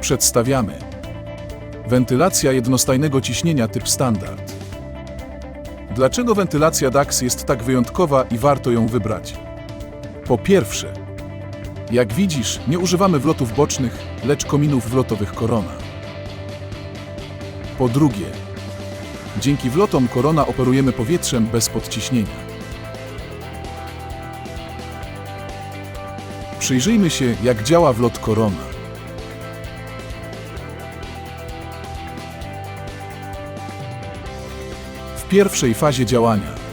Przedstawiamy Wentylacja jednostajnego ciśnienia typ standard. Dlaczego wentylacja DAX jest tak wyjątkowa i warto ją wybrać? Po pierwsze, jak widzisz, nie używamy wlotów bocznych, lecz kominów wlotowych Korona. Po drugie, dzięki wlotom Korona operujemy powietrzem bez podciśnienia. Przyjrzyjmy się, jak działa wlot Korona. W pierwszej fazie działania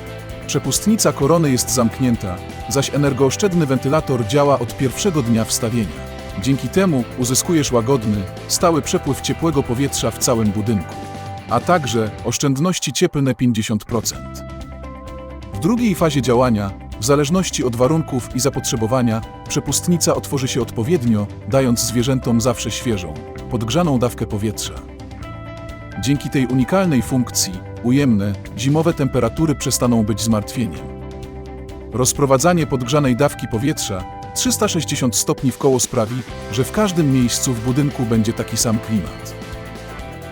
przepustnica korony jest zamknięta, zaś energooszczędny wentylator działa od pierwszego dnia wstawienia. Dzięki temu uzyskujesz łagodny, stały przepływ ciepłego powietrza w całym budynku, a także oszczędności cieplne 50%. W drugiej fazie działania, w zależności od warunków i zapotrzebowania, przepustnica otworzy się odpowiednio, dając zwierzętom zawsze świeżą, podgrzaną dawkę powietrza. Dzięki tej unikalnej funkcji, ujemne, zimowe temperatury przestaną być zmartwieniem. Rozprowadzanie podgrzanej dawki powietrza 360 stopni w koło sprawi, że w każdym miejscu w budynku będzie taki sam klimat.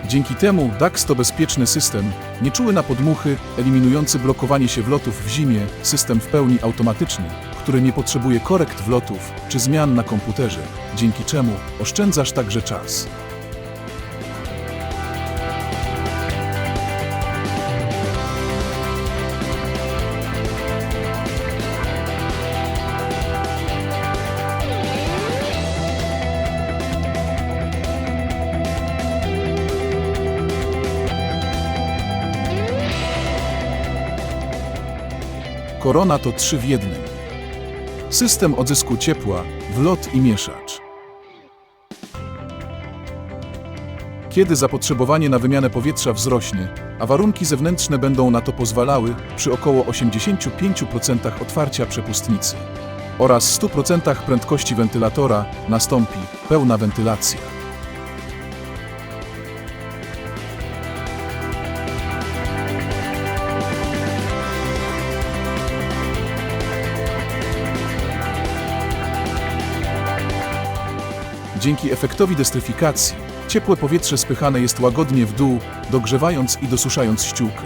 Dzięki temu DAX to bezpieczny system, nieczuły na podmuchy, eliminujący blokowanie się wlotów w zimie, system w pełni automatyczny, który nie potrzebuje korekt wlotów czy zmian na komputerze, dzięki czemu oszczędzasz także czas. Korona to trzy w jednym. System odzysku ciepła, wlot i mieszacz. Kiedy zapotrzebowanie na wymianę powietrza wzrośnie, a warunki zewnętrzne będą na to pozwalały, przy około 85% otwarcia przepustnicy oraz 100% prędkości wentylatora nastąpi pełna wentylacja. Dzięki efektowi destryfikacji, ciepłe powietrze spychane jest łagodnie w dół, dogrzewając i dosuszając ściółkę.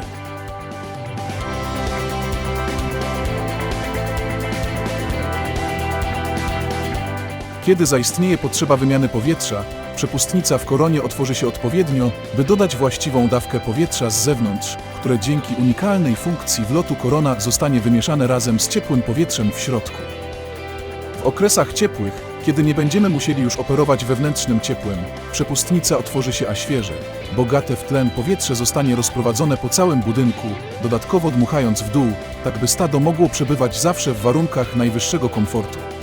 Kiedy zaistnieje potrzeba wymiany powietrza, przepustnica w koronie otworzy się odpowiednio, by dodać właściwą dawkę powietrza z zewnątrz, które dzięki unikalnej funkcji wlotu korona zostanie wymieszane razem z ciepłym powietrzem w środku. W okresach ciepłych, kiedy nie będziemy musieli już operować wewnętrznym ciepłem, przepustnica otworzy się a świeże, bogate w tlen powietrze zostanie rozprowadzone po całym budynku, dodatkowo dmuchając w dół, tak by stado mogło przebywać zawsze w warunkach najwyższego komfortu.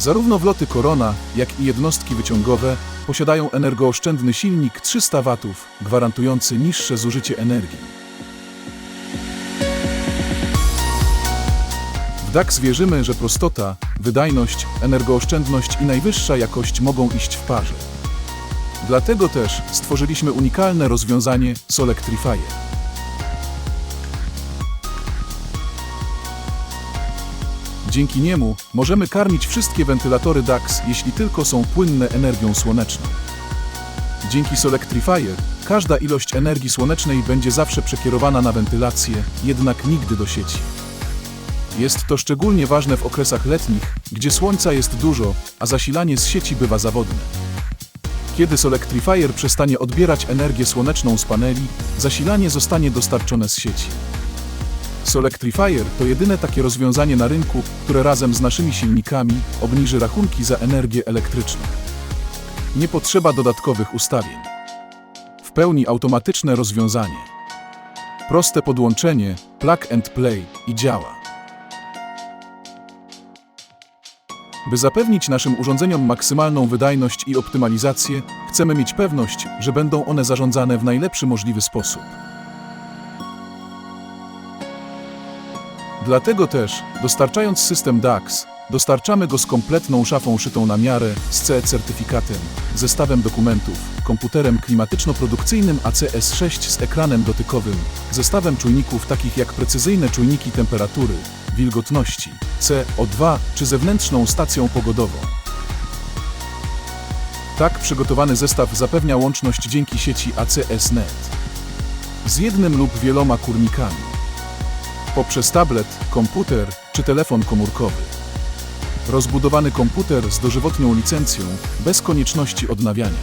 Zarówno wloty Korona, jak i jednostki wyciągowe posiadają energooszczędny silnik 300 W, gwarantujący niższe zużycie energii. W DAX wierzymy, że prostota, wydajność, energooszczędność i najwyższa jakość mogą iść w parze. Dlatego też stworzyliśmy unikalne rozwiązanie Solectrifier. Dzięki niemu możemy karmić wszystkie wentylatory DAX, jeśli tylko są płynne energią słoneczną. Dzięki Solectrifier każda ilość energii słonecznej będzie zawsze przekierowana na wentylację, jednak nigdy do sieci. Jest to szczególnie ważne w okresach letnich, gdzie słońca jest dużo, a zasilanie z sieci bywa zawodne. Kiedy Solectrifier przestanie odbierać energię słoneczną z paneli, zasilanie zostanie dostarczone z sieci. Solectrifier to jedyne takie rozwiązanie na rynku, które razem z naszymi silnikami obniży rachunki za energię elektryczną. Nie potrzeba dodatkowych ustawień. W pełni automatyczne rozwiązanie. Proste podłączenie, plug and play i działa. By zapewnić naszym urządzeniom maksymalną wydajność i optymalizację, chcemy mieć pewność, że będą one zarządzane w najlepszy możliwy sposób. Dlatego też, dostarczając system DAX, dostarczamy go z kompletną szafą szytą na miarę, z CE certyfikatem, zestawem dokumentów, komputerem klimatyczno-produkcyjnym ACS6 z ekranem dotykowym, zestawem czujników takich jak precyzyjne czujniki temperatury, wilgotności, CO2 czy zewnętrzną stacją pogodową. Tak przygotowany zestaw zapewnia łączność dzięki sieci ACS-NET z jednym lub wieloma kurnikami poprzez tablet, komputer czy telefon komórkowy. Rozbudowany komputer z dożywotnią licencją bez konieczności odnawiania.